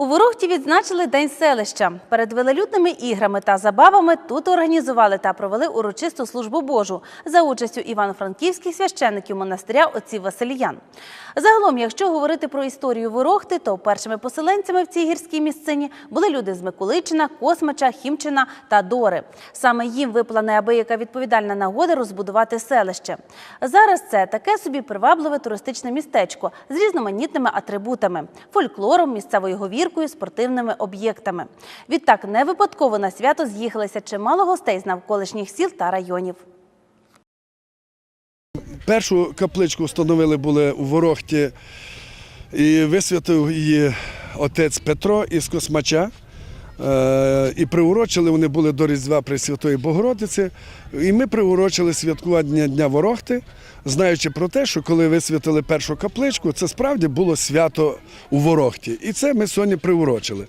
У Ворохті відзначили День селища. Перед велелюдними іграми та забавами тут організували та провели урочисту службу Божу за участю івано-франківських священників монастиря отців Василіян. Загалом, якщо говорити про історію Ворохти, то першими поселенцями в цій гірській місцині були люди з Миколичина, Космача, Хімчина та Дори. Саме їм випала неабияка відповідальна нагода розбудувати селище. Зараз це таке собі привабливе туристичне містечко з різноманітними атрибутами, фольклором, місцевою говіркою, спортивними об'єктами. Відтак не випадково на свято з'їхалися чимало гостей з навколишніх сіл та районів. Першу капличку встановили були у Ворохті і висвятив її отець Петро із Космача. Е, І приурочили вони були до Різдва Пресвятої Богородиці. І ми приурочили святкування Дня Ворохти, знаючи про те, що коли висвятили першу капличку, це справді було свято у Ворохті. І це ми сьогодні приурочили.